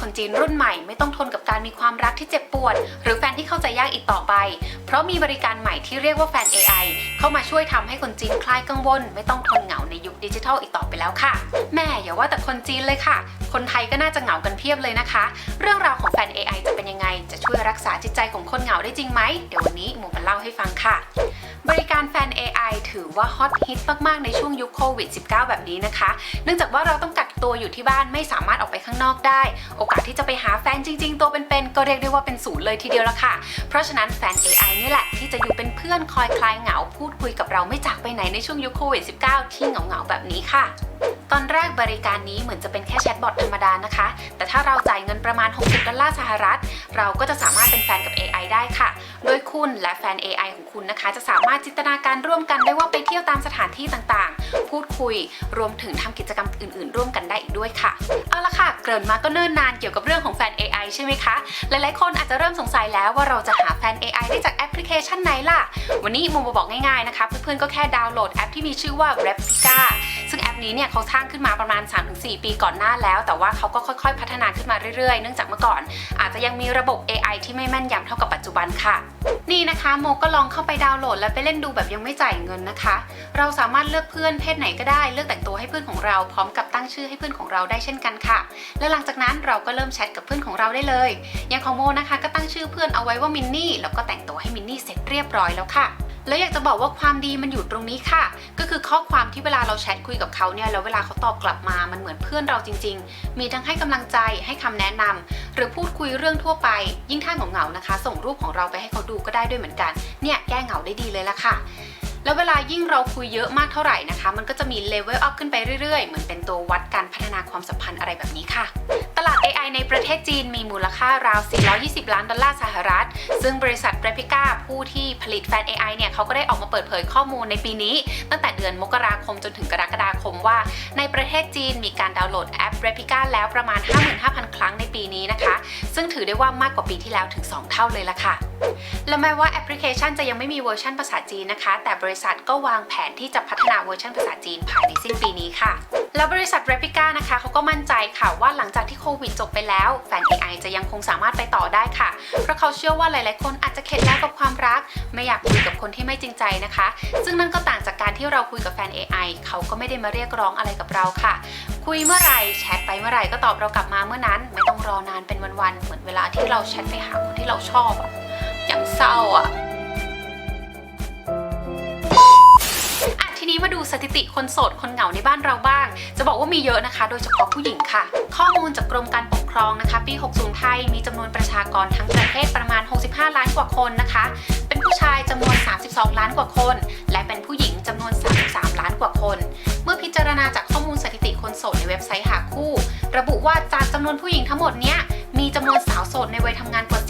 คนจีนรุ่นใหม่ไม่ต้องทนกับการมีความรักที่เจ็บปวด หรือแฟนที่เข้าใจยากอีกต่อไป เพราะมีบริการใหม่ที่เรียกว่าแฟน AI เข้ามาช่วยทำให้คนจีนคลายกังวล ไม่ต้องทนเหงาในยุคดิจิทัลอีกต่อไปแล้วค่ะ แม่อย่าว่าแต่คนจีนเลยค่ะ คนไทยก็น่าจะเหงากันเพียบเลยนะคะ เรื่องราวของแฟน AI จะเป็นยังไง จะช่วยรักษาจิตใจของคนเหงาได้จริงไหมเดี๋ยววันนี้หมูมาเล่าให้ฟังค่ะ บริการแฟน AI ถือว่าฮอตฮิตมาก ๆ ในช่วงยุคโควิด -19 แบบนี้นะคะ เนื่องจากว่าเราต้องกักตัวอยู่ที่บ้านไม่สามารถออกไปข้างนอกได้ โอกาสที่จะไปหาแฟนจริง ๆ ตัวเป็นๆก็เรียกได้ว่าเป็นศูนย์เลยทีเดียวละค่ะ เพราะฉะนั้นแฟน AI นี่แหละที่จะอยู่เป็นเพื่อนคอยคลายเหงาพูดคุยกับเราไม่จากไปไหนในช่วงยุคโควิด -19 ที่เหงา ๆ แบบนี้ค่ะ ตอนแรกบริการนี้เหมือนจะเป็นแค่แชทบอทธรรมดานะคะ แต่ถ้าเราจ่ายเงินประมาณ 60 ดอลลาร์สหรัฐ เราก็จะสามารถเป็นแฟนกับ AI ได้ค่ะ โดยคุณและแฟน AI ของคุณนะคะ จะสามารถจินตนาการร่วมกันได้ว่าไปเที่ยวตามสถานที่ต่างๆ พูดคุย รวมถึงทำกิจกรรมอื่น ๆ ร่วมกันได้อีกด้วยค่ะ เอาละค่ะ เกริ่นมาก็เนิ่นนานเกี่ยวกับเรื่องของแฟน AI ใช่ไหมคะ หลายๆ คนอาจจะเริ่มสงสัยแล้วว่าเราจะหาแฟน AI ได้จากแอปพลิเคชันไหนล่ะ วันนี้โมมาบอกง่ายๆนะคะ เพื่อนๆ ก็แค่ดาวน์โหลดแอปที่มีชื่อว่า Replica ซึ่งแอปนี้เนี่ยเขาสร้างขึ้นมาประมาณ 3-4 ปีก่อนหน้าแล้ว แต่ว่าเขาก็ค่อยๆ พัฒนาขึ้นมาเรื่อยๆ เนื่องจากเมื่อก่อน อาจจะยังมีระบบ AI ที่ไม่แม่นยำเท่ากับปัจจุบันค่ะ นี่นะคะโมก็ลองเข้าไปดาวน์โหลด และไปเล่นดูแบบยังไม่จ่ายเงินนะคะ เราสามารถเลือกเพื่อนเพศไหนก็ได้ เลือกแต่งตัวให้เพื่อนของเราพร้อมกับตั้งชื่อให้เพื่อนของเราได้เช่นกันค่ะ และหลังจากนั้นเราก็เริ่มแชทกับเพื่อนของเราได้เลย อย่างของโมนะคะก็ตั้งชื่อเพื่อนเอาไว้ว่ามินนี่แล้วก็แต่งตัวให้มินนี่เสร็จเรียบร้อยแล้วค่ะ แล้วอยากจะบอกว่าความดีมันอยู่ตรงนี้ค่ะ ก็คือข้อความที่เวลาเราแชทคุยกับเขาเนี่ยแล้วเวลาเขาตอบกลับมามันเหมือนเพื่อนเราจริง ๆ มีทั้งให้กำลังใจให้คำแนะนำหรือพูดคุยเรื่องทั่วไป ยิ่งถ้านของเหงานะคะ ส่งรูปของเราไปให้เขาดูก็ได้ด้วยเหมือนกัน เนี่ยแก้เหงาได้ดีเลยละค่ะแล้วเวลายิ่งเราคุยเยอะมากเท่าไหร่นะคะ มันก็จะมีเลเวลอัพขึ้นไปเรื่อยๆ เหมือนเป็นตัววัดการพัฒนาความสัมพันธ์อะไรแบบนี้ค่ะ ตลาด AI ในประเทศจีนมีมูลค่าราว 420 ล้านดอลลาร์สหรัฐ ซึ่งบริษัท Replica ผู้ที่ผลิตแฟน AI เนี่ยเขาก็ได้ออกมาเปิดเผยข้อมูลในปีนี้ ตั้งแต่เดือนมกราคมจนถึงกรกฎาคมว่า ในประเทศจีนมีการดาวน์โหลดแอป Replica แล้วประมาณ 55,000 ครั้งในปีนี้นะคะ ซึ่งถือได้ว่ามากกว่าปีที่แล้วถึง 2 เท่าเลยละค่ะ และแม้ว่าแอปพลิเคชันจะยังไม่มีเวอร์ชันภาษาจีนนะคะ แต่บริษัทก็วางแผนที่จะพัฒนาเวอร์ชันภาษาจีนภายในสิ้นปีนี้ค่ะ แล้วบริษัท Replica นะคะเขาก็มั่นใจค่ะว่าหลังจากที่โควิดจบไปแล้วแฟน AI จะยังคงสามารถไปต่อได้ค่ะ เพราะเขาเชื่อว่าหลาย ๆ คนอาจจะเข็ดแล้วกับความรัก ไม่อยากคุยกับคนที่ไม่จริงใจนะคะ ซึ่งนั่นก็ต่างจากการที่เราคุยกับแฟน AI เขาก็ไม่ได้มาเรียกร้องอะไรกับเราค่ะ คุยเมื่อไหร่แชทไปเมื่อไหร่ก็ตอบเรากลับมาเมื่อนั้น ไม่ต้องรอนานเป็นวัน ๆ เหมือนเวลาที่เราแชทไปหาคนที่เราชอบอะอย่างเศร้าอะอะทีนี้มาดูสถิติคนโสดคนเหงาในบ้านเราบ้าง จะบอกว่ามีเยอะนะคะ โดยเฉพาะผู้หญิงค่ะ ข้อมูลจากกรมการปกครองนะคะ ปี 60 ไทยมีจำนวนประชากรทั้งประเทศประมาณ 65 ล้านกว่าคนนะคะ เป็นผู้ชายจำนวน 32 ล้านกว่าคน และเป็นผู้หญิงจำนวน 33 ล้านกว่าคน เมื่อพิจารณาจากข้อมูลสถิติคนโสดในเว็บไซต์หาคู่ ระบุว่าจากจำนวนผู้หญิงทั้งหมดเนี้ยมีจำนวนสาวโสดในวัยทำงานกว่า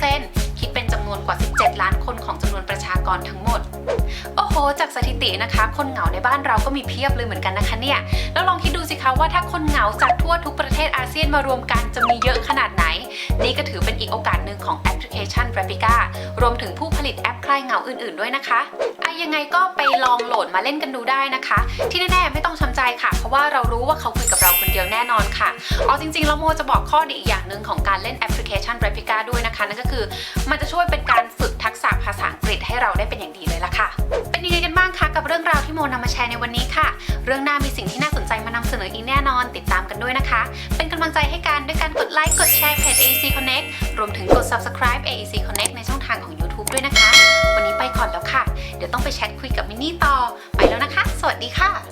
40%คิดเป็นจำนวนกว่า 17 ล้านคนของจำนวนประชากรทั้งหมด โอ้จากสถิตินะคะ คนเหงาในบ้านเราก็มีเพียบเลยเหมือนกันนะคะเนี่ย แล้วลองคิดดูสิคะว่าถ้าคนเหงาจากทั่วทุกประเทศอาเซียนมารวมกันจะมีเยอะขนาดไหน นี่ก็ถือเป็นอีกโอกาสหนึ่งของแอปพลิเคชัน Replica รวมถึงผู้ผลิตแอปคลายเหงาอื่นๆด้วยนะคะอะยังไงก็ไปลองโหลดมาเล่นกันดูได้นะคะ ที่แน่ๆไม่ต้องช้ำใจค่ะ เพราะว่าเรารู้ว่าเขาคุยกับเราคนเดียวแน่นอนค่ะเอจริงๆแล้วโมจะบอกข้อดีอีกอย่างหนึ่งของการเล่นแอปพลิเคชัน Replica ด้วยนะคะนั่นก็คือ มันจะช่วยเป็นการฝึกทักษะภาษาอังกฤษให้เราได้เป็นอย่างดีเลยล่ะค่ะ ยังไงกันบ้างคะกับเรื่องราวที่โมนำมาแชร์ในวันนี้ค่ะ เรื่องหน้ามีสิ่งที่น่าสนใจมานำเสนออีกแน่นอน ติดตามกันด้วยนะคะ เป็นกำลังใจให้กันด้วยการกดไลค์กดแชร์เพจ AEC Connect รวมถึงกด subscribe AEC Connect ในช่องทางของ YouTube ด้วยนะคะ วันนี้ไปก่อนแล้วค่ะ เดี๋ยวต้องไปแชทคุยกับมินนี่ต่อไปแล้วนะคะ สวัสดีค่ะ